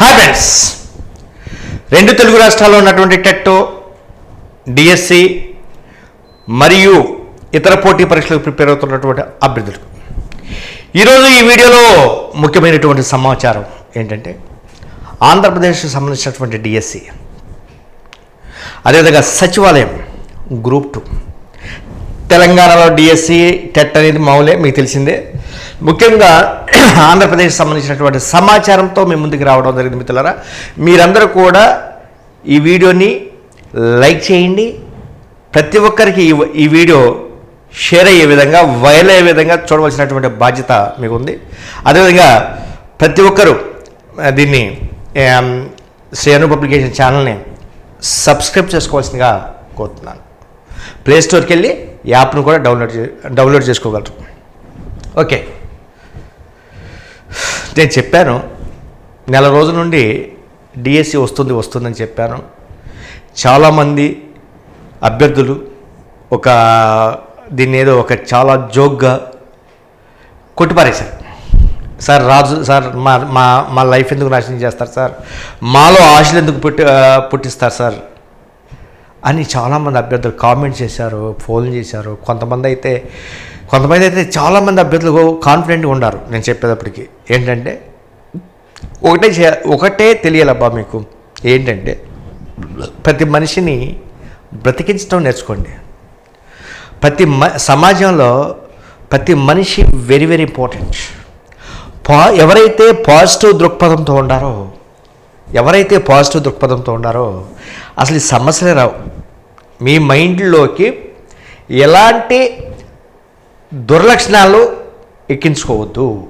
Hi friends రెండు తెలుగు రాష్ట్రాల్లో ఉన్నటువంటి టెట్టో డిఎస్సి మరియు ఇతర పోటీ పరీక్షలకు ప్రిపేర్ అవుతున్నటువంటి అభ్యర్థులకు. ఈరోజు ఈ వీడియోలో ముఖ్యమైనటువంటి సమాచారం ఏంటంటే ఆంధ్రప్రదేశ్కి సంబంధించినటువంటి డిఎస్సి అదేవిధంగా సచివాలయం గ్రూప్ టూ. తెలంగాణలో డిఎస్సి టెట్ అనేది మామూలే మీకు తెలిసిందే. ముఖ్యంగా ఆంధ్రప్రదేశ్ సంబంధించినటువంటి సమాచారంతో మీ ముందుకు రావడం జరిగింది మిత్రులరా. మీరందరూ కూడా ఈ వీడియోని లైక్ చేయండి. ప్రతి ఒక్కరికి ఈ ఈ వీడియో షేర్ అయ్యే విధంగా వైరల్ అయ్యే విధంగా చూడవలసినటువంటి బాధ్యత మీకు ఉంది అదేవిధంగా ప్రతి ఒక్కరూ దీన్ని ఆమ్, శ్రేణు పబ్లికేషన్ ఛానల్ని సబ్స్క్రైబ్ చేసుకోవాల్సిందిగా కోరుతున్నాను. ప్లేస్టోర్కి వెళ్ళి యాప్ను కూడా డౌన్లోడ్ చే డౌన్లోడ్ చేసుకోగలరు. ఓకే. నేను చెప్పాను నెల రోజుల నుండి డిఎస్సి వస్తుంది వస్తుందని చెప్పాను. చాలామంది అభ్యర్థులు ఒక దీన్ని ఏదో ఒక చాలా జోక్గా కొట్టిపారేశారు. సార్ రాజు సార్ మా మా మా లైఫ్ ఎందుకు నాశనం చేస్తారు సార్? మాలో ఆశలు ఎందుకు పుట్టి పుట్టిస్తారు సార్? అని చాలామంది అభ్యర్థులు కామెంట్ చేశారు ఫోన్ చేశారు. కొంతమంది అయితే కొంతమంది అయితే చాలామంది అభ్యర్థులు కాన్ఫిడెంట్గా ఉన్నారు నేను చెప్పేటప్పటికి ఏంటంటే ఒకటే చే ఒకటే తెలియాలబ్బా మీకు. ఏంటంటే ప్రతి మనిషిని బ్రతికించడం నేర్చుకోండి. ప్రతి మ సమాజంలో ప్రతి మనిషి వెరీ వెరీ ఇంపార్టెంట్ పా ఎవరైతే పాజిటివ్ దృక్పథంతో ఉండారో ఎవరైతే పాజిటివ్ దృక్పథంతో ఉండారో అసలు ఈ సమస్యలే రావు. మీ మైండ్లోకి ఎలాంటి దుర్లక్షణాలు ఎక్కించుకోవద్దు.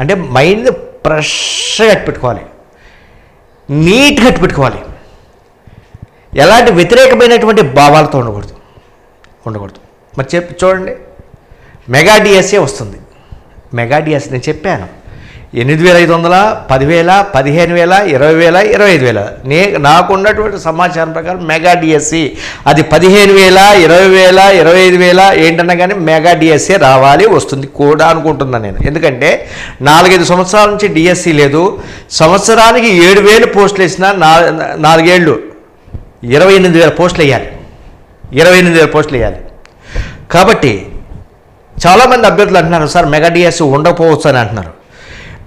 అంటే మైండ్ ఫ్రెష్గా పెట్టుకోవాలి నీట్గా పెట్టుకోవాలి ఎలాంటి వ్యతిరేకమైనటువంటి భావాలతో ఉండకూడదు. ఉండకూడదు. మరి చెప్పి చూడండి. మెగాడిఎస్ఏ వస్తుంది. మెగాడిఎస్ నేను చెప్పాను. ఎనిమిది వేల ఐదు వందల పదివేల పదిహేను వేల ఇరవై వేల ఇరవై ఐదు వేల. నే నాకున్నటువంటి సమాచారం ప్రకారం మెగా డిఎస్సి. అది పదిహేను వేల ఇరవై వేల ఇరవై ఐదు వేల ఏంటన్నా కానీ మెగా డిఎస్సి రావాలి వస్తుంది కూడా అనుకుంటున్నాను నేను. ఎందుకంటే నాలుగైదు సంవత్సరాల నుంచి డిఎస్సి లేదు. సంవత్సరానికి ఏడు వేలు పోస్టులు వేసిన నాలుగేళ్ళు ఇరవై ఎనిమిది వేల పోస్టులు వేయాలి. ఇరవై ఎనిమిది వేల పోస్టులు వేయాలి. కాబట్టి చాలామంది అభ్యర్థులు అంటున్నారు సార్ మెగా డిఎస్సి ఉండకపోవచ్చు అని అంటున్నారు.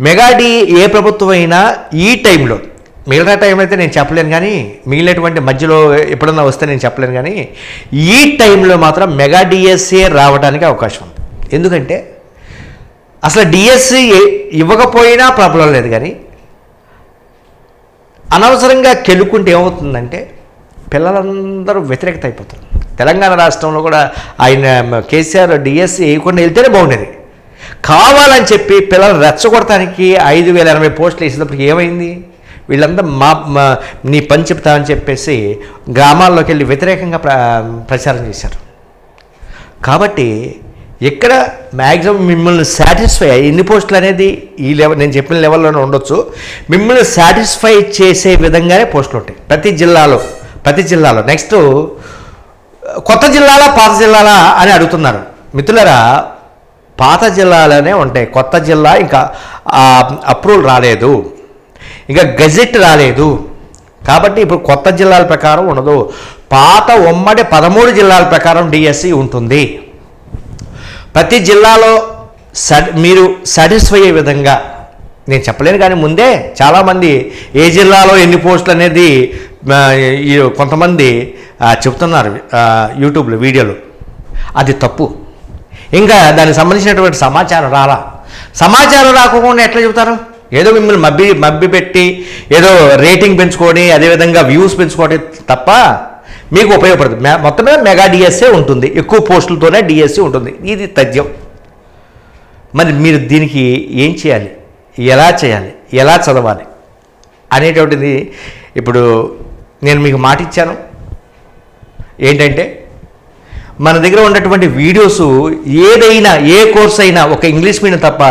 మెగా డి ఏ ప్రభుత్వం అయినా ఈ టైంలో మిగతా టైం అయితే నేను చెప్పలేను కానీ మిగిలినటువంటి మధ్యలో ఎప్పుడన్నా వస్తే నేను చెప్పలేను కానీ ఈ టైంలో మాత్రం మెగా డిఎస్ఏ రావడానికి అవకాశం ఉంది. ఎందుకంటే అసలు డిఎస్సి ఇవ్వకపోయినా ప్రాబ్లం లేదు కానీ అనవసరంగా కెలుక్కుంటే ఏమవుతుందంటే పిల్లలందరూ వ్యతిరేకత అయిపోతారు. తెలంగాణ రాష్ట్రంలో కూడా ఆయన కేసీఆర్ డిఎస్సి వేయకుండా వెళ్తేనే బాగుండేది. కావాలని చెప్పి పిల్లలు రెచ్చగొడటానికి ఐదు వేల ఎనభై పోస్టులు వేసేటప్పటికి ఏమైంది? వీళ్ళంతా మా నీ పని చెప్తా అని చెప్పేసి గ్రామాల్లోకి వెళ్ళి వ్యతిరేకంగా ప్ర ప్రచారం చేశారు. కాబట్టి ఇక్కడ మ్యాక్సిమం మిమ్మల్ని సాటిస్ఫై ఎన్ని పోస్టులు అనేది ఈ లెవెల్ నేను చెప్పిన లెవెల్లోనే ఉండొచ్చు. మిమ్మల్ని సాటిస్ఫై చేసే విధంగానే పోస్టులు ఉంటాయి. ప్రతి జిల్లాలో ప్రతి జిల్లాలో. నెక్స్ట్ కొత్త జిల్లాలా పాత జిల్లాలా అని అడుగుతున్నారు. మిత్రులరా పాత జిల్లాలోనే ఉంటాయి. కొత్త జిల్లా ఇంకా అప్రూవల్ రాలేదు. ఇంకా గజెట్ రాలేదు. కాబట్టి ఇప్పుడు కొత్త జిల్లాల ప్రకారం ఉండదు. పాత ఉమ్మడి పదమూడు జిల్లాల ప్రకారం డిఎస్సి ఉంటుంది. ప్రతి జిల్లాలో మీరు సాటిస్ఫై అయ్యే విధంగా నేను చెప్పలేను కానీ ముందే చాలామంది ఏ జిల్లాలో ఎన్ని పోస్టులు అనేది కొంతమంది చెప్తున్నారు యూట్యూబ్లో వీడియోలు. అది తప్పు. ఇంకా దానికి సంబంధించినటువంటి సమాచారం రాలా సమాచారం రాకుండా ఎట్లా చెబుతారు? ఏదో మిమ్మల్ని మబ్బి మబ్బి పెట్టి ఏదో రేటింగ్ పెంచుకొని అదేవిధంగా వ్యూస్ పెంచుకోవడం తప్ప మీకు ఉపయోగపడదు. మే- మొత్తం మీద మెగా డిఎస్ఏ ఉంటుంది. ఎక్కువ పోస్టులతోనే డిఎస్సి ఉంటుంది. ఇది తథ్యం. మరి మీరు దీనికి ఏం చేయాలి? ఎలా చేయాలి? ఎలా చదవాలి? అనేటువంటిది ఇప్పుడు నేను మీకు మాట ఇచ్చాను ఏంటంటే మన దగ్గర ఉన్నటువంటి వీడియోస్ ఏదైనా ఏ కోర్స్ అయినా ఒక ఇంగ్లీష్ మీడియం తప్ప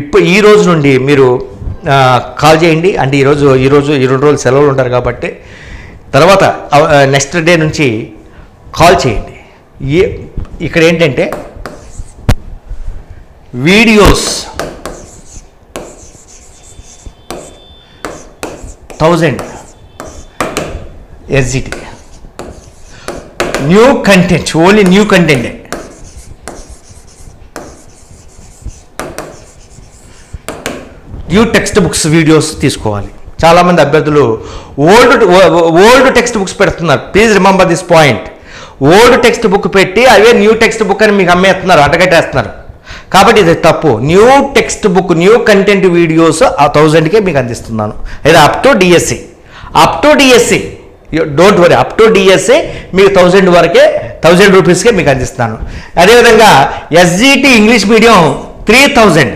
ఇప్పుడు ఈ రోజు నుండి మీరు కాల్ చేయండి. అంటే ఈరోజు ఈరోజు ఈ రెండు రోజులు సెలవులు ఉంటారు కాబట్టి తర్వాత నెక్స్ట్ డే నుంచి కాల్ చేయండి. ఏ ఇక్కడ ఏంటంటే videos thousand SGT. New content only new కంటెంటే new text books videos తీసుకోవాలి. చాలామంది అభ్యర్థులు ఓల్డ్ ఓల్డ్ టెక్స్ట్ బుక్స్ పెడుతున్నారు. Please remember this point old text book పెట్టి అవే న్యూ టెక్స్ట్ బుక్ అని మీకు అమ్మేస్తున్నారు అడగట్టేస్తున్నారు కాబట్టి ఇది తప్పు. New text book new content videos ఆ థౌజండ్కే మీకు అందిస్తున్నాను. ఇది up to DSC up to DSC don't worry up to DSA మీకు థౌజండ్ వరకే థౌజండ్ రూపీస్కే మీకు అందిస్తాను. అదేవిధంగా SGT English medium three thousand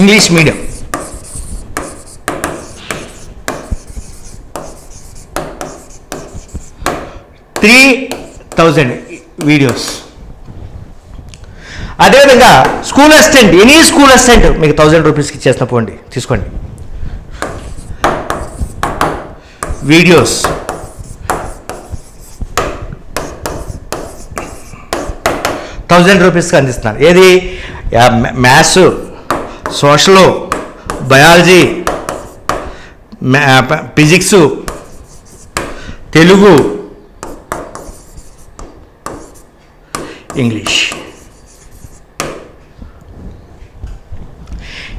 English medium three thousand videos అదేవిధంగా school assistant any school assistant మీకు థౌజండ్ రూపీస్కి ఇచ్చేసిన పోండి. తీసుకోండి. వీడియోస్ థౌజండ్ రూపీస్కి అందిస్తున్నాను ఏది? Maths social biology physics Telugu English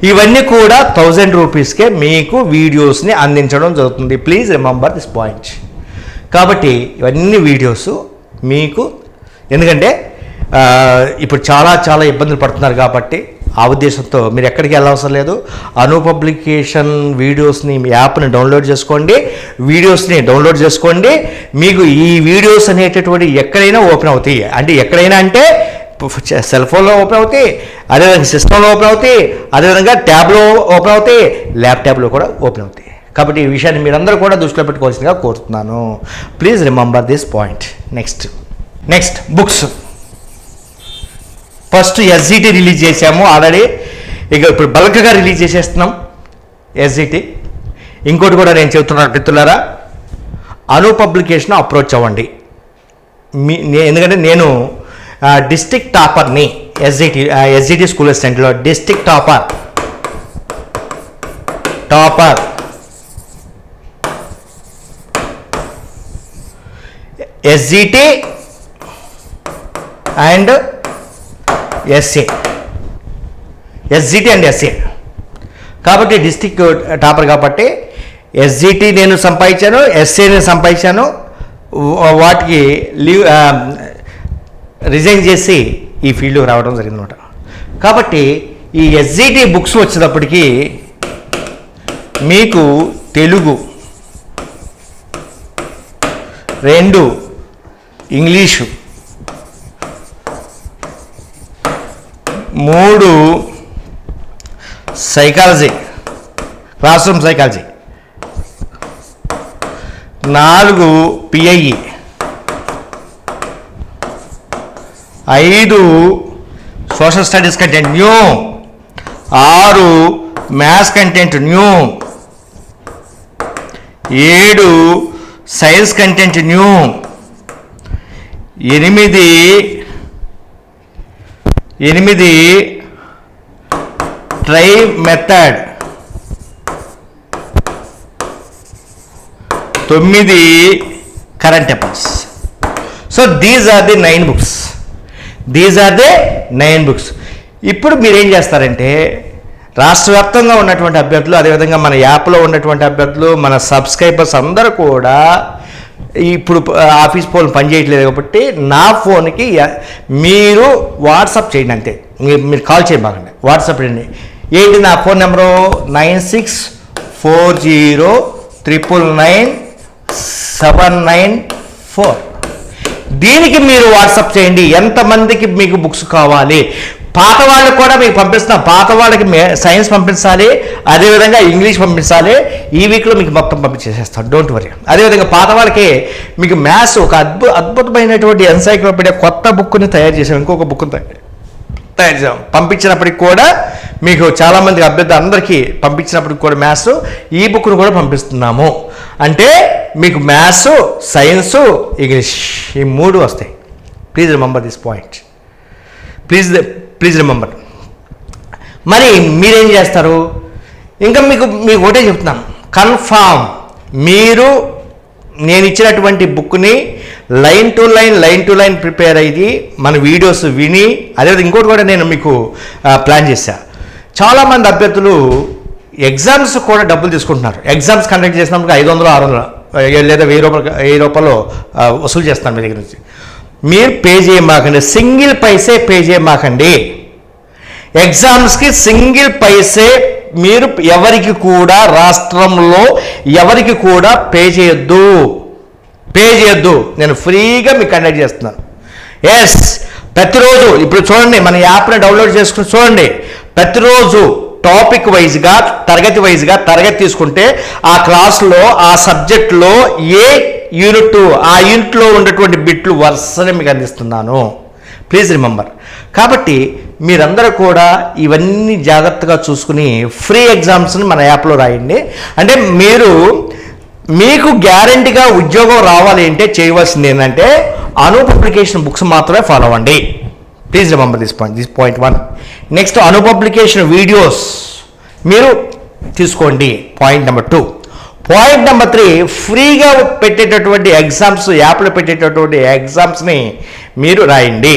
ఇవన్నీ కూడా థౌజండ్ రూపీస్కే మీకు వీడియోస్ని అందించడం జరుగుతుంది. ప్లీజ్ రిమెంబర్ దిస్ పాయింట్ కాబట్టి ఇవన్నీ వీడియోస్ మీకు ఎందుకంటే ఇప్పుడు చాలా చాలా ఇబ్బందులు పడుతున్నారు కాబట్టి ఆ ఉద్దేశంతో మీరు ఎక్కడికి వెళ్ళవసరం లేదు. అను పబ్లికేషన్ వీడియోస్ని మీ యాప్ని డౌన్లోడ్ చేసుకోండి. వీడియోస్ని డౌన్లోడ్ చేసుకోండి. మీకు ఈ వీడియోస్ అనేటటువంటి ఎక్కడైనా ఓపెన్ అవుతాయి. అంటే ఎక్కడైనా అంటే సెల్ ఫోన్లో ఓపెన్ అవుతాయి అదేవిధంగా సిస్టంలో ఓపెన్ అవుతాయి అదేవిధంగా ట్యాబ్లో ఓపెన్ అవుతాయి ల్యాప్టాప్లో కూడా ఓపెన్ అవుతాయి. కాబట్టి ఈ విషయాన్ని మీరందరూ కూడా దృష్టిలో పెట్టుకోవాల్సిందిగా కోరుతున్నాను. Please remember this point next next books first SGT release చేసాము ఆల్రెడీ ఇక ఇప్పుడు బల్క్గా రిలీజ్ చేసేస్తున్నాం ఎస్జిటి ఇంకోటి కూడా నేను చెబుతున్నాను మిత్రులారా అను పబ్లికేషన్ అప్రోచ్ అవ్వండి. మీ ఎందుకంటే నేను డిస్టిక్ టాపర్ని SGT SGT school అసిస్టెంట్లో district topper topper SGT and SC SGT and SC కాబట్టి డిస్టిక్ టాపర్ కాబట్టి ఎస్జిటి నేను సంపాదించాను ఎస్సీ నేను సంపాదించాను. వాటికి లీవ్ రిజైన్ చేసి ఈ ఫీల్డ్కి రావడం జరిగిందన్నమాట. కాబట్టి ఈ ఎస్జిటి బుక్స్ వచ్చేటప్పటికి మీకు తెలుగు రెండు ఇంగ్లీషు మూడు సైకాలజీ క్లాస్ రూమ్ సైకాలజీ నాలుగు పిఐఈ ఐదు సోషల్ స్టడీస్ కంటెంట్ న్యూ ఆరు మ్యాథ్స్ కంటెంట్ న్యూ ఏడు సైన్స్ కంటెంట్ న్యూ ఎనిమిది ఎనిమిది ట్రై మెథడ్ తొమ్మిది current affairs so these are the nine books these are the nine books ఇప్పుడు మీరేం చేస్తారంటే రాష్ట్ర వ్యాప్తంగా ఉన్నటువంటి అభ్యర్థులు అదేవిధంగా మన యాప్లో ఉన్నటువంటి అభ్యర్థులు మన సబ్స్క్రైబర్స్ అందరూ కూడా ఇప్పుడు ఆఫీస్ ఫోన్ పనిచేయట్లేదు కాబట్టి నా ఫోన్కి మీరు వాట్సాప్ చేయండి అంతే. మీరు మీరు కాల్ చేయబాకండి వాట్సాప్ చేయండి. ఏంటి నా phone number? Nine six four zero triple nine seven nine four. దీనికి మీరు వాట్సాప్ చేయండి. ఎంతమందికి మీకు బుక్స్ కావాలి? పాత వాళ్ళకి కూడా మీకు పంపిస్తాం పాత వాళ్ళకి మే- సైన్స్ పంపించాలి. అదేవిధంగా ఇంగ్లీష్ పంపించాలి. ఈ వీక్లో మీకు మొత్తం పంపించేసేస్తాం. డోంట్ వరీ అదేవిధంగా పాత వాళ్ళకి మీకు మ్యాథ్స్ ఒక అద్భుత అద్భుతమైనటువంటి ఎన్సైక్లోపీడియా కొత్త బుక్ని తయారు చేసాం ఇంకొక బుక్ని తయారు తయారు చేసాం పంపించినప్పటికి కూడా మీకు చాలామంది అభ్యర్థి అందరికీ పంపించినప్పటికి కూడా మ్యాథ్స్ ఈ బుక్ను కూడా పంపిస్తున్నాము. అంటే మీకు మ్యాథ్స్ సైన్స్ ఇంగ్లీష్ ఈ మూడు వస్తాయి. Please remember this point please please remember మరి మీరేం చేస్తారు? ఇంకా మీకు మీకు ఒకటే చెప్తున్నాను. కన్ఫామ్ మీరు నేను ఇచ్చినటువంటి బుక్ని line to line line to line prepare అయ్యి మన వీడియోస్ విని అదేవిధంగా ఇంకోటి కూడా నేను మీకు ప్లాన్ చేశా. చాలామంది అభ్యర్థులు ఎగ్జామ్స్ కూడా డబ్బులు తీసుకుంటున్నారు. ఎగ్జామ్స్ కండక్ట్ చేసినప్పుడు ఐదు వందలు ఆరు వందలు. లేదా వెయ్యి రూపాయలు వెయ్యి రూపాయలు వసూలు చేస్తాను మీ దగ్గర నుంచి. మీరు పే చేయమాకండి సింగిల్ పైసే పే చేయమాకండి. ఎగ్జామ్స్కి సింగిల్ పైసే మీరు ఎవరికి కూడా రాష్ట్రంలో ఎవరికి కూడా పే చేయొద్దు. పే చేయొద్దు. నేను ఫ్రీగా మీకు కండక్ట్ చేస్తున్నాను. ఎస్ ప్రతిరోజు ఇప్పుడు చూడండి మన యాప్ని డౌన్లోడ్ చేసుకుని చూడండి. ప్రతిరోజు టాపిక్ వైజ్గా తరగతి వైజ్గా తరగతి తీసుకుంటే ఆ క్లాస్లో ఆ సబ్జెక్ట్లో ఏ యూనిట్ ఆ యూనిట్లో ఉన్నటువంటి బిట్లు వరుసనే మీకు అందిస్తున్నాను. ప్లీజ్ రిమెంబర్ కాబట్టి మీరందరూ కూడా ఇవన్నీ జాగ్రత్తగా చూసుకుని ఫ్రీ ఎగ్జామ్స్ని మన యాప్లో రాయండి. అంటే మీరు మీకు గ్యారంటీగా ఉద్యోగం రావాలి అంటే చేయవలసింది ఏంటంటే అనూప్ పబ్లికేషన్ బుక్స్ మాత్రమే ఫాలో అవ్వండి. Please remember this point this point one next Anu publication videos మీరు తీసుకోండి. Point number two point number three ఫ్రీగా పెట్టేటటువంటి ఎగ్జామ్స్ యాప్లో పెట్టేటటువంటి ఎగ్జామ్స్ని మీరు రాయండి.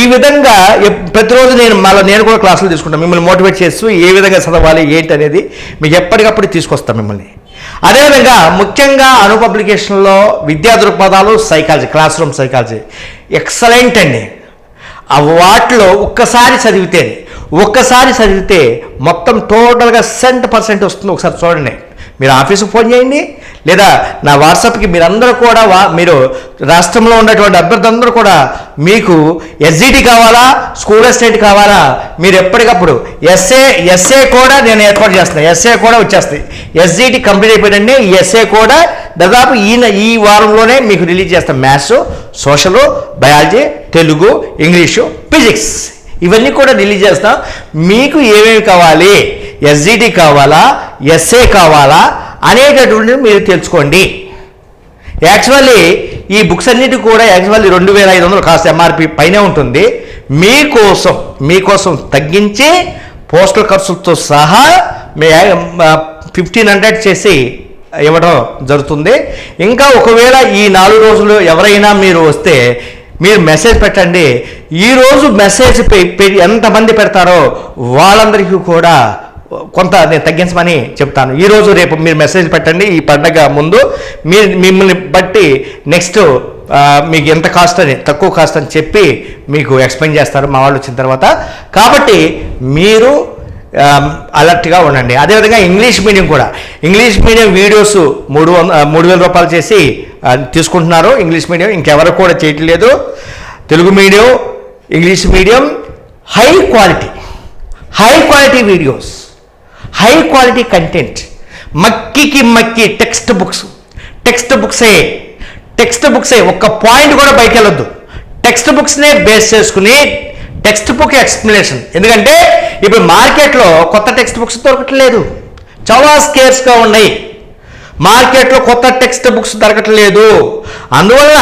ఈ విధంగా ప్రతిరోజు నేను మళ్ళీ నేను కూడా క్లాసులు తీసుకుంటాను. మిమ్మల్ని మోటివేట్ చేస్తూ ఏ విధంగా చదవాలి ఏంటి అనేది మీకు ఎప్పటికప్పుడు తీసుకొస్తాం మిమ్మల్ని. అదేవిధంగా ముఖ్యంగా అను పబ్లికేషన్లో విద్యా దృక్పథాలు psychology class room psychology excellent అండి. ఆ వాటిలో ఒక్కసారి చదివితే ఒక్కసారి చదివితే మొత్తం టోటల్గా సెంట్ పర్సెంట్ వస్తుంది ఒకసారి చూడండి. మీరు ఆఫీస్కి ఫోన్ చేయండి లేదా నా వాట్సాప్కి మీరందరూ కూడా వా మీరు రాష్ట్రంలో ఉన్నటువంటి అభ్యర్థులందరూ కూడా మీకు ఎస్జిటి కావాలా స్కూల్ అసిస్టెంట్ కావాలా మీరు ఎప్పటికప్పుడు ఎస్ఏ ఎస్ఏ కూడా నేను ఏర్పాటు చేస్తాను ఎస్ఏ కూడా వచ్చేస్తాయి. ఎస్జిటి కంప్లీట్ అయిపోయిందండి ఈ ఎస్ఏ కూడా దాదాపు ఈయన ఈ వారంలోనే మీకు రిలీజ్ చేస్తాం. Maths social biology Telugu English physics. ఇవన్నీ కూడా రిలీజ్ చేస్తాం. మీకు ఏమేమి కావాలి? ఎస్జిటి కావాలా? ఎస్ఏ కావాలా? అనేటటువంటిది మీరు తెలుసుకోండి. యాక్చువల్లీ ఈ బుక్స్ అన్నిటి కూడా యాక్చువల్లీ రెండు వేల ఐదు వందలు కాస్త ఎంఆర్పి పైనే ఉంటుంది. మీకోసం మీకోసం తగ్గించి పోస్టల్ ఖర్చులతో సహా మే ఫిఫ్టీన్ హండ్రెడ్ చేసి ఇవ్వడం జరుగుతుంది. ఇంకా ఒకవేళ ఈ నాలుగు రోజులు ఎవరైనా మీరు వస్తే మీరు మెసేజ్ పెట్టండి. ఈరోజు మెసేజ్ పె- పె- ఎంతమంది పెడతారో వాళ్ళందరికీ కూడా కొంత నేను తగ్గించమని చెప్తాను. ఈరోజు రేపు మీరు మెసేజ్ పెట్టండి. ఈ పండగ ముందు మీరు మిమ్మల్ని బట్టి నెక్స్ట్ మీకు ఎంత కాస్ట్ అని తక్కువ కాస్ట్ అని చెప్పి మీకు ఎక్స్ప్లెయిన్ చేస్తారు మా వాళ్ళు వచ్చిన తర్వాత. కాబట్టి మీరు Um, అలర్ట్గా ఉండండి. అదేవిధంగా ఇంగ్లీష్ మీడియం కూడా. ఇంగ్లీష్ మీడియం వీడియోస్ మూడు మూడు వేల రూపాయలు చేసి తీసుకుంటున్నారు. ఇంగ్లీష్ మీడియం ఇంకెవరు కూడా చేయట్లేదు. Telugu medium English medium high quality. High quality videos. High quality content. మక్కికి మక్కి టెక్స్ట్ బుక్స్. టెక్స్ట్ బుక్సే. టెక్స్ట్ బుక్సే. ఒక్క పాయింట్ కూడా బయటకెళ్ళొద్దు. టెక్స్ట్ బుక్స్నే బేస్ చేసుకుని టెక్స్ట్ బుక్ ఎక్స్ప్లెనేషన్. ఎందుకంటే ఇప్పుడు మార్కెట్లో కొత్త టెక్స్ట్ బుక్స్ దొరకట్లేదు. చాలా స్కేర్స్గా ఉన్నాయి. మార్కెట్లో కొత్త టెక్స్ట్ బుక్స్ దొరకట్లేదు. అందువల్ల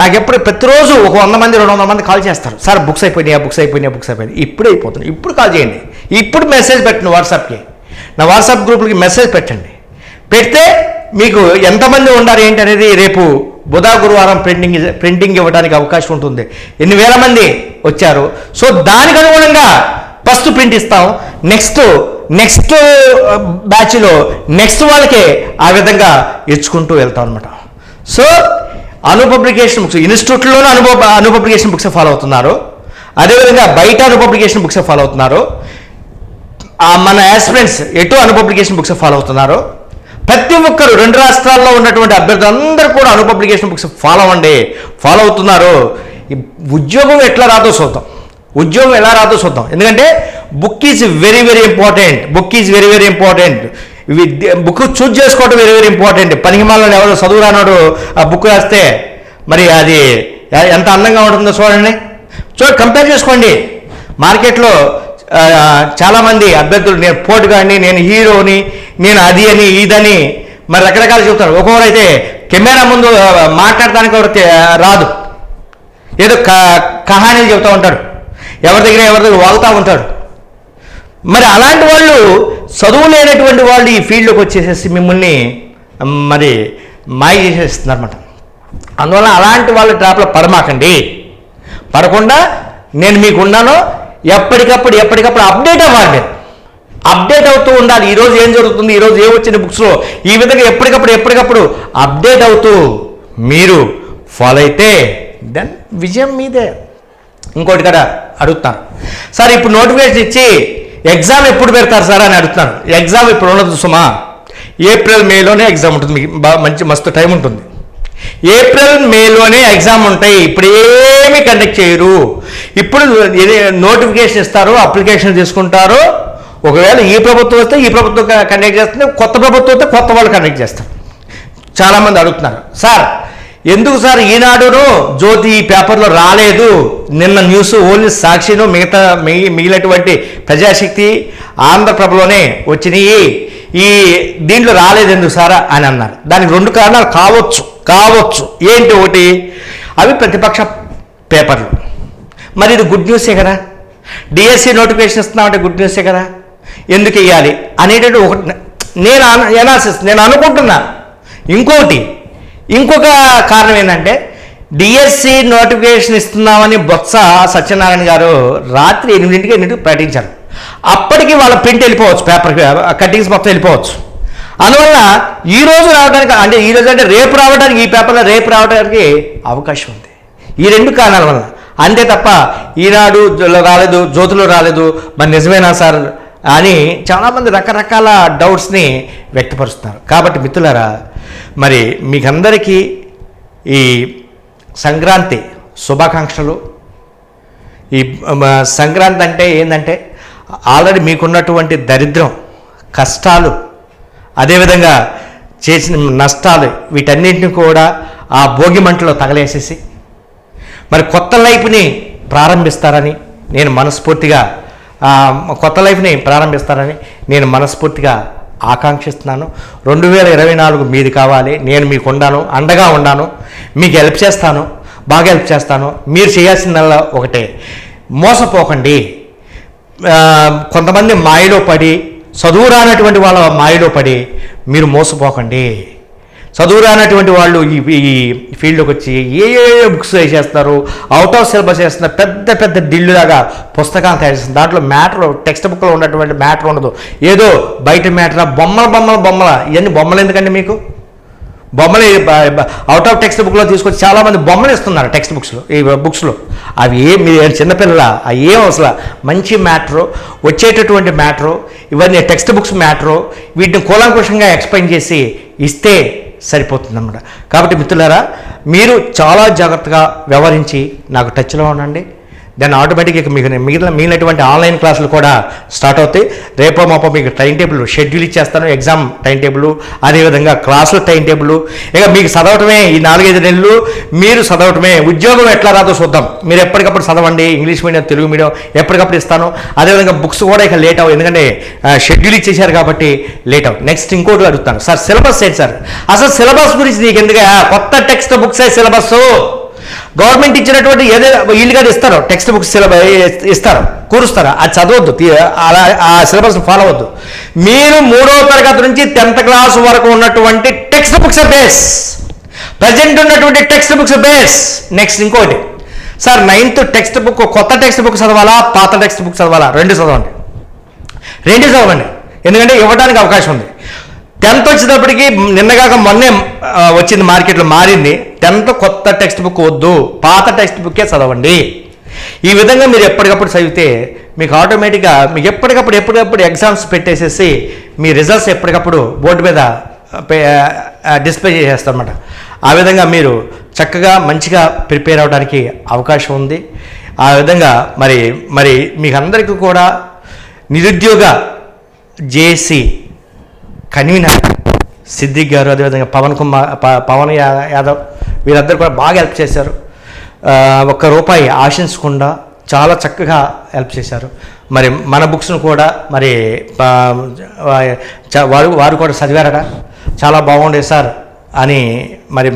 నాకు ఎప్పుడు ప్రతిరోజు ఒక వంద మంది రెండు వందల మంది కాల్ చేస్తారు. సార్ బుక్స్ అయిపోయినాయా బుక్స్ అయిపోయినాయి బుక్స్ అయిపోయినాయి? ఇప్పుడు అయిపోతుంది. ఇప్పుడు కాల్ చేయండి. ఇప్పుడు మెసేజ్ పెట్టండి వాట్సాప్కి. నా వాట్సాప్ గ్రూప్లకి మెసేజ్ పెట్టండి. పెడితే మీకు ఎంతమంది ఉండారు ఏంటి అనేది రేపు బుధ గురువారం ప్రింటింగ్ ప్రింటింగ్ ఇవ్వడానికి అవకాశం ఉంటుంది. ఎన్ని వేల మంది వచ్చారు? సో దానికి అనుగుణంగా ఫస్ట్ ప్రింట్ ఇస్తాం. నెక్స్ట్ నెక్స్ట్ బ్యాచ్లో నెక్స్ట్ వాళ్ళకే ఆ విధంగా ఇచ్చుకుంటూ వెళ్తాం అనమాట so Anu publication books ఇన్స్టిట్యూట్లోనే Anu Anu publication books follow అవుతున్నారు. అదేవిధంగా బయట అను పబ్లికేషన్ బుక్స్ ఫాలో అవుతున్నారు. మన యాస్పిరెంట్స్ ఎటు అను పబ్లికేషన్ బుక్స్ ఫాలో అవుతున్నారు? ప్రతి ఒక్కరు రెండు రాష్ట్రాల్లో ఉన్నటువంటి అభ్యర్థులు అందరూ కూడా అను పబ్లికేషన్ బుక్స్ ఫాలో అవ్వండి. ఫాలో అవుతున్నారు. ఉద్యోగం ఎట్లా రాదో చూద్దాం. ఉద్యోగం ఎలా రాదో చూద్దాం. ఎందుకంటే book is very very important book is very very important Vidya book choose చేసుకోవడం వెరీ వెరీ ఇంపార్టెంట్ పనికిమాలను ఎవరు చదువు రానోడు ఆ బుక్ రాస్తే మరి అది ఎంత అందంగా ఉంటుందో చూడండి. చూడండి కంపేర్ చేసుకోండి. మార్కెట్లో చాలామంది అభ్యర్థులు నేను పోటుగాడిని కానీ నేను హీరోని నేను అది అని ఇదని మరి రకరకాలు చెబుతారు ఒక్కొక్కరు అయితే కెమెరా ముందు మాట్లాడటానికి ఎవరు రాదు. ఏదో క కహానీలు చెబుతూ ఉంటాడు ఎవరి దగ్గర ఎవరి దగ్గర వాగుతూ ఉంటాడు. మరి అలాంటి వాళ్ళు చదువు లేనటువంటి వాళ్ళు ఈ ఫీల్డ్లోకి వచ్చేసేసి మిమ్మల్ని మరి మాయ చేసేస్తున్నారు అనమాట అందువల్ల అలాంటి వాళ్ళ ట్రాప్లో పడమాకండి. పడకుండా నేను మీకు ఉన్నాను ఎప్పటికప్పుడు ఎప్పటికప్పుడు అప్డేట్ అవ్వాలి మీరు. అప్డేట్ అవుతూ ఉండాలి. ఈరోజు ఏం జరుగుతుంది? ఈరోజు ఏం వచ్చింది బుక్స్లో ఈ విధంగా ఎప్పటికప్పుడు ఎప్పటికప్పుడు అప్డేట్ అవుతూ మీరు ఫాలో అయితే దెన్ విజయం మీదే. ఇంకోటి కదా అడుగుతాను. సార్ ఇప్పుడు నోటిఫికేషన్ ఇచ్చి ఎగ్జామ్ ఎప్పుడు పెడతారు సార్ అని అడుగుతాను. ఎగ్జామ్ ఇప్పుడు ఉండదు సుమా. ఏప్రిల్ మేలోనే ఎగ్జామ్ ఉంటుంది. మీకు బాగా మంచి మస్తు టైం ఉంటుంది. ఏప్రిల్ మేలోనే ఎగ్జామ్ ఉంటాయి. ఇప్పుడు ఏమీ కండక్ట్ చేయరు. ఇప్పుడు నోటిఫికేషన్ ఇస్తారు అప్లికేషన్ తీసుకుంటారు. ఒకవేళ ఈ ప్రభుత్వం వస్తే ఈ ప్రభుత్వం కండక్ట్ చేస్తుంది. కొత్త ప్రభుత్వం వస్తే కొత్త వాళ్ళు కండక్ట్ చేస్తారు. చాలామంది అడుగుతున్నారు. సార్ ఎందుకు సార్ ఈనాడును జ్యోతి ఈ పేపర్లో రాలేదు? నిన్న న్యూస్ ఓన్లీ సాక్షిను మిగతా మిగి మిగిలినటువంటి ప్రజాశక్తి ఆంధ్రప్రభలోనే వచ్చినాయి. ఈ దీంట్లో రాలేదు ఎందుకు సారా అని అన్నారు. దానికి రెండు కారణాలు కావచ్చు. కావచ్చు. ఏంటి ఒకటి? అవి ప్రతిపక్ష పేపర్లు. మరి ఇది గుడ్ న్యూసే కదా? డిఎస్సి నోటిఫికేషన్ ఇస్తున్నామంటే గుడ్ న్యూసే కదా? ఎందుకు ఇవ్వాలి అనేటటువంటి ఒకటి నేను ఎనాలిసిస్ నేను అనుకుంటున్నాను ఇంకోటి ఇంకొక కారణం ఏంటంటే డిఎస్సి నోటిఫికేషన్ ఇస్తున్నామని బొత్స సత్యనారాయణ గారు రాత్రి ఎనిమిదింటికి ఎన్నింటికి ప్రకటించారు. అప్పటికి వాళ్ళ ప్రింట్ వెళ్ళిపోవచ్చు పేపర్ కట్టింగ్స్ మొత్తం వెళ్ళిపోవచ్చు. అందువల్ల ఈ రోజు రావడానికి అంటే ఈ రోజు అంటే రేపు రావడానికి ఈ పేపర్లో రేపు రావడానికి అవకాశం ఉంది. ఈ రెండు కారణాల వల్ల. అంతే తప్ప ఈనాడు రాలేదు జ్యోతిలో రాలేదు మరి నిజమేనా సార్ అని చాలామంది రకరకాల డౌట్స్ని వ్యక్తపరుస్తున్నారు. కాబట్టి మిత్రులారా మరి మీకందరికీ ఈ సంక్రాంతి శుభాకాంక్షలు. ఈ సంక్రాంతి అంటే ఏంటంటే ఆల్రెడీ మీకున్నటువంటి దరిద్రం కష్టాలు అదేవిధంగా చేసిన నష్టాలు వీటన్నింటిని కూడా ఆ భోగి మంటలో తగలేసేసి మరి కొత్త లైఫ్ని ప్రారంభిస్తారని నేను మనస్ఫూర్తిగా కొత్త లైఫ్ని ప్రారంభిస్తారని నేను మనస్ఫూర్తిగా ఆకాంక్షిస్తున్నాను. రెండు వేల ఇరవై నాలుగు మీది కావాలి. నేను మీకు ఉండాను అండగా ఉన్నాను. మీకు హెల్ప్ చేస్తాను. బాగా హెల్ప్ చేస్తాను. మీరు చేయాల్సిందల్లా ఒకటే. మోసపోకండి. కొంతమంది మాయలో పడి చదువు రానటువంటి వాళ్ళ మాయలో పడి మీరు మోసపోకండి. చదువు రానటువంటి వాళ్ళు ఈ ఈ ఫీల్డ్కి వచ్చి ఏ ఏ బుక్స్ వేసేస్తారు అవుట్ ఆఫ్ సిలబస్ వేస్తున్నారు పెద్ద పెద్ద ఢిల్లీలాగా పుస్తకాలు తయారు చేస్తారు దాంట్లో మ్యాటర్ టెక్స్ట్ బుక్లో ఉన్నటువంటి మ్యాటర్ ఉండదు. ఏదో బయట మ్యాటర్ బొమ్మల బొమ్మల బొమ్మల. ఇవన్నీ బొమ్మలు ఎందుకండి మీకు? బొమ్మలు అవుట్ ఆఫ్ టెక్స్ట్ బుక్లో తీసుకొచ్చి చాలామంది బొమ్మలు ఇస్తున్నారు టెక్స్ట్ బుక్స్లో ఈ బుక్స్లో అవి ఏ మీరు చిన్నపిల్లల అవి ఏం అసలు మంచి మ్యాటరు వచ్చేటటువంటి మ్యాటరు ఇవన్నీ టెక్స్ట్ బుక్స్ మ్యాటరు వీటిని కూలంకుషంగా ఎక్స్ప్లెయిన్ చేసి ఇస్తే సరిపోతుందన్నమాట. కాబట్టి మిత్రులారా మీరు చాలా జాగ్రత్తగా వ్యవహరించి నాకు టచ్లో ఉండండి. దెన్ ఆటోమేటిక్గా మీకు మిగిలిన మిగిలినటువంటి ఆన్లైన్ క్లాసులు కూడా స్టార్ట్ అవుతాయి. రేపో మాపో మీకు టైం టేబుల్ షెడ్యూల్ ఇచ్చేస్తాను ఎగ్జామ్ టైం టేబుల్ అదేవిధంగా క్లాసుల టైం టేబుల్ ఇక మీకు చదవటమే ఈ నాలుగైదు నెలలు మీరు చదవటమే. ఉద్యోగం ఎట్లా రాదో చూద్దాం. మీరు ఎప్పటికప్పుడు చదవండి ఇంగ్లీష్ మీడియం తెలుగు మీడియం ఎప్పటికప్పుడు ఇస్తాను. అదేవిధంగా బుక్స్ కూడా ఇక లేట్ అవ్వు ఎందుకంటే షెడ్యూల్ ఇచ్చేసారు కాబట్టి లేట్ అవ్వు నెక్స్ట్ ఇంకోటి అడుగుతాను. సార్ సిలబస్ ఏంటి సార్? అసలు సిలబస్ గురించి నీకు ఎందుకు కొత్త టెక్స్ట్ బుక్సే సిలబస్ గవర్నమెంట్ ఇచ్చినటువంటి ఏదైనా కానీ ఇస్తారు టెక్స్ట్ బుక్స్ సిలబస్ ఇస్తారు కూరుస్తారు? అది చదవద్దు అలా ఆ సిలబస్ ఫాలో అవ్వద్దు మీరు మూడో తరగతి నుంచి టెన్త్ క్లాస్ వరకు ఉన్నటువంటి టెక్స్ట్ బుక్స్ బేస్ ప్రజెంట్ ఉన్నటువంటి టెక్స్ట్ బుక్స్ బేస్ నెక్స్ట్ ఇంకోటి. సార్ నైన్త్ టెక్స్ట్ బుక్ కొత్త టెక్స్ట్ బుక్ చదవాలా పాత టెక్స్ట్ బుక్ చదవాలా? రెండు చదవండి. రెండు చదవండి. ఎందుకంటే ఇవ్వడానికి అవకాశం ఉంది. టెన్త్ వచ్చేటప్పటికి నిన్నగాక మొన్నే వచ్చింది మార్కెట్లో మారింది. టెన్త్ కొత్త టెక్స్ట్ బుక్ వద్దు పాత టెక్స్ట్ బుక్కే చదవండి. ఈ విధంగా మీరు ఎప్పటికప్పుడు చదివితే మీకు ఆటోమేటిక్గా మీకు ఎప్పటికప్పుడు ఎప్పటికప్పుడు ఎగ్జామ్స్ పెట్టేసేసి మీ రిజల్ట్స్ ఎప్పటికప్పుడు బోర్డు మీద డిస్ప్లే చేసేస్తారన్నమాట. ఆ విధంగా మీరు చక్కగా మంచిగా ప్రిపేర్ అవడానికి అవకాశం ఉంది. ఆ విధంగా మరి మరి మీకు అందరికీ కూడా నిరుద్యోగ జేసీ కన్వీనర్ సిద్దిక్ గారు అదేవిధంగా పవన్ కుమార్ పవన్ యాదవ్ వీళ్ళందరూ కూడా బాగా హెల్ప్ చేశారు. ఒక్క రూపాయి ఆశించకుండా చాలా చక్కగా హెల్ప్ చేశారు. మరి మన బుక్స్ను కూడా మరి వారు వారు కూడా చదివారట. చాలా బాగుండే సార్ అని మరి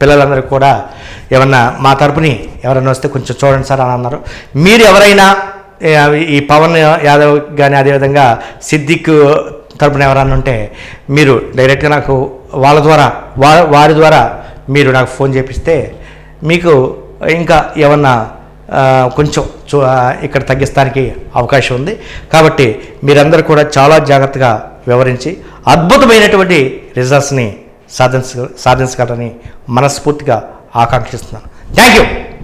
పిల్లలందరూ కూడా ఏమన్నా మా తరపుని ఎవరైనా వస్తే కొంచెం చూడండి సార్ అని అన్నారు. మీరు ఎవరైనా ఈ పవన్ యాదవ్ కానీ అదేవిధంగా సిద్దిక్ తరపున ఎవరన్నా ఉంటే మీరు డైరెక్ట్గా నాకు వాళ్ళ ద్వారా వా వారి ద్వారా మీరు నాకు ఫోన్ చేపిస్తే మీకు ఇంకా ఏమన్నా కొంచెం చూ- ఇక్కడ తగ్గిస్తానికి అవకాశం ఉంది. కాబట్టి మీరందరూ కూడా చాలా జాగ్రత్తగా వివరించి అద్భుతమైనటువంటి రిజల్ట్స్ని సాధించ సాధించగలరని మనస్ఫూర్తిగా ఆకాంక్షిస్తున్నాను. Thank you